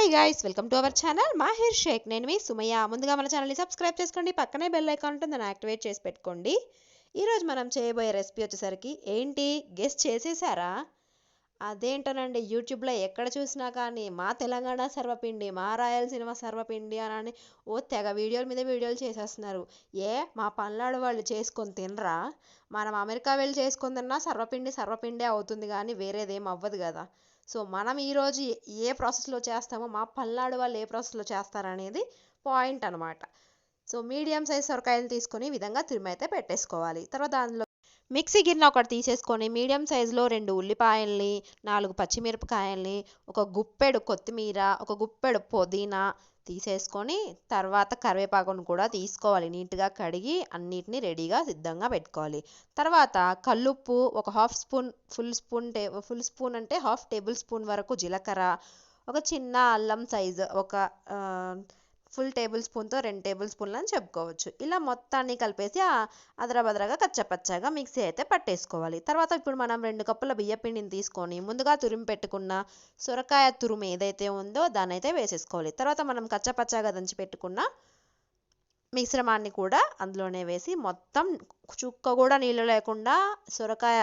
Hi guys welcome to our channel Mahir Shaikh నేను మీ Sumayya. ముందుగా మన ఛానల్ని సబ్స్క్రైబ్ చేసుకోండి. పక్కనే బెల్ ఐకాన్ ఉంటుంది దాన్ని యాక్టివేట్ చేసి పెట్టుకోండి. ఈరోజు మనం చేయబోయే రెసిపీ వచ్చేసరికి ఏంటి? గెస్ట్ చేసేసారా? అదేంటనండి యూట్యూబ్లో ఎక్కడ చూసినా కానీ మా తెలంగాణ సర్వపిండి మా రాయలసీమ సర్వపిండి అని ఓ తెగ వీడియోల మీద వీడియోలు చేసేస్తున్నారు. ఏ మా పనులాడు వాళ్ళు చేసుకొని తినరా? మనం అమెరికా వెళ్ళి చేసుకొని తిన్నా సర్వపిండి సర్వపిండే అవుతుంది కానీ వేరేదేం అవ్వదు కదా. సో మనం ఈరోజు ఏ ప్రాసెస్లో చేస్తామో మా పల్నాడు వాళ్ళు ఏ ప్రాసెస్లో చేస్తారనేది పాయింట్ అనమాట సో మీడియం సైజ్ సొరకాయలు తీసుకొని ఈ విధంగా తురిమైతే పెట్టేసుకోవాలి. తర్వాత దానిలో మిక్సీ గిన్నె ఒకటి తీసేసుకొని మీడియం సైజులో రెండు ఉల్లిపాయల్ని నాలుగు పచ్చిమిరపకాయల్ని ఒక గుప్పెడు కొత్తిమీర ఒక గుప్పెడు పుదీనా తీసేసుకొని తర్వాత కరివేపాకును కూడా తీసుకోవాలి. నీట్గా కడిగి అన్నిటిని రెడీగా సిద్ధంగా పెట్టుకోవాలి. తర్వాత కల్లుప్పు ఒక హాఫ్ స్పూన్ ఫుల్ స్పూన్ టే ఫుల్ స్పూన్ అంటే హాఫ్ టేబుల్ స్పూన్ వరకు జీలకర్ర ఒక చిన్న అల్లం సైజు ఒక ఫుల్ టేబుల్ స్పూన్తో రెండు టేబుల్ స్పూన్లు అని చెప్పుకోవచ్చు. ఇలా మొత్తాన్ని కలిపేసి అదరబదరగా కచ్చపచ్చగా మిక్సీ అయితే పట్టేసుకోవాలి. తర్వాత ఇప్పుడు మనం రెండు కప్పుల బియ్యపిండిని తీసుకొని ముందుగా తురిమి పెట్టుకున్న సొరకాయ తురుము ఏదైతే ఉందో దాన్ని అయితే వేసేసుకోవాలి. తర్వాత మనం కచ్చపచ్చగా దంచి పెట్టుకున్న మిశ్రమాన్ని కూడా అందులోనే వేసి మొత్తం చుక్క కూడా నీళ్ళు లేకుండా సొరకాయ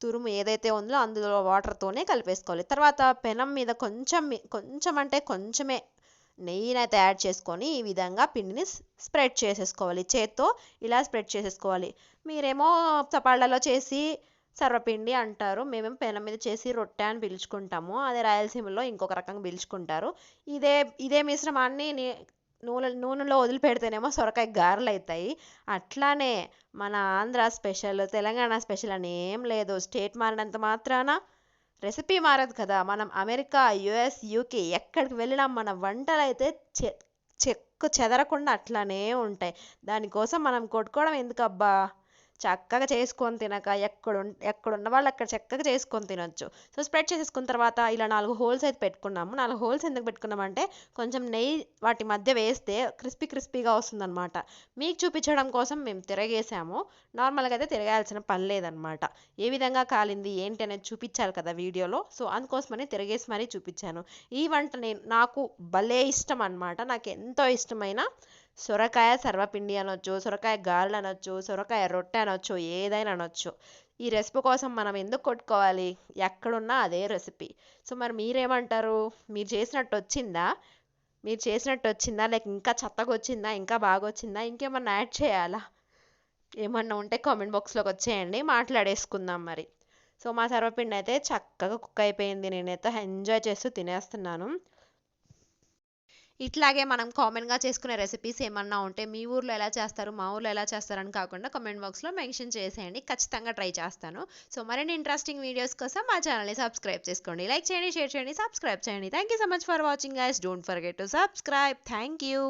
తురుము ఏదైతే ఉందో అందులో వాటర్తోనే కలిపేసుకోవాలి. తర్వాత పెనం మీద కొంచెం కొంచెం అంటే కొంచెమే నెయ్యిని అయితే యాడ్ చేసుకొని ఈ విధంగా పిండిని స్ప్రెడ్ చేసేసుకోవాలి. చేత్తో ఇలా స్ప్రెడ్ చేసేసుకోవాలి. మీరేమో చపాళ్ళలో చేసి సర్వపిండి అంటారు. మేమేమో పెనం మీద చేసి రొట్టె అని పిలుచుకుంటాము. అదే రాయలసీమలో ఇంకొక రకంగా పిలుచుకుంటారు. ఇదే ఇదే మిశ్రమాన్ని నూనె నూనెలో వదిలిపెడితేనేమో సొరకాయ గారెలు అవుతాయి అట్లానే మన ఆంధ్ర స్పెషల్ తెలంగాణ స్పెషల్ అని ఏం లేదు. స్టేట్ మారినంత మాత్రాన రెసిపీ మారదు కదా. మనం అమెరికా యుఎస్ యూకే ఎక్కడికి వెళ్ళినా మన వంటలు అయితే చె చెక్కు చెదరకుండా అట్లానే ఉంటాయి. దానికోసం మనం కొట్టుకోవడం ఎందుకబ్బా? చక్కగా చేసుకొని తినక ఎక్కడ ఎక్కడున్న వాళ్ళు అక్కడ చక్కగా చేసుకొని తినొచ్చు. సో స్ప్రెడ్ చేసేసుకున్న తర్వాత ఇలా నాలుగు హోల్స్ అయితే పెట్టుకున్నాము. నాలుగు హోల్స్ ఎందుకు పెట్టుకున్నామంటే కొంచెం నెయ్యి వాటి మధ్య వేస్తే క్రిస్పీ క్రిస్పీగా వస్తుందన్నమాట. మీకు చూపించడం కోసం మేము తిరగేసాము. నార్మల్గా అయితే తిరగాల్సిన పని లేదనమాట ఏ విధంగా కాలింది ఏంటి అనేది చూపించాలి కదా వీడియోలో. సో అందుకోసమని తిరగేసి మరీ చూపించాను. ఈ వంట నేను నాకు భలే ఇష్టం అనమాట నాకు ఎంతో ఇష్టమైన సొరకాయ సర్వపిండి అనొచ్చు సొరకాయ గారెలు అనొచ్చు సొరకాయ రొట్టె అనొచ్చు ఏదైనా అనొచ్చు. ఈ రెసిపీ కోసం మనం ఎందుకు కొట్టుకోవాలి? ఎక్కడున్నా అదే రెసిపీ. సో మరి మీరేమంటారు? మీరు చేసినట్టు వచ్చిందా మీరు చేసినట్టు వచ్చిందా లేక ఇంకా చెత్తగా వచ్చిందా ఇంకా బాగా వచ్చిందా ఇంకేమన్నా యాడ్ చేయాలా? ఏమన్నా ఉంటే కామెంట్ బాక్స్లోకి వచ్చేయండి మాట్లాడేసుకుందాం మరి. సో మా సర్వపిండి అయితే చక్కగా కుక్ అయిపోయింది. నేనైతే ఎంజాయ్ చేస్తూ తినేస్తున్నాను. ఇట్లాగే మనం కామన్గా చేసుకునే రెసిపీస్ ఏమన్నా ఉంటే మీ ఊర్లో ఎలా చేస్తారు మా ఊర్లో ఎలా చేస్తారని కాకుండా కామెంట్ బాక్స్లో మెన్షన్ చేసేయండి. ఖచ్చితంగా ట్రై చేస్తాను. సో మరిన్ని ఇంట్రెస్టింగ్ వీడియోస్ కోసం మా ఛానల్ని సబ్స్క్రైబ్ చేసుకోండి. లైక్ చేయండి షేర్ చేయండి సబ్స్క్రైబ్ చేయండి. Thank you so much for watching guys don't forget to subscribe thank you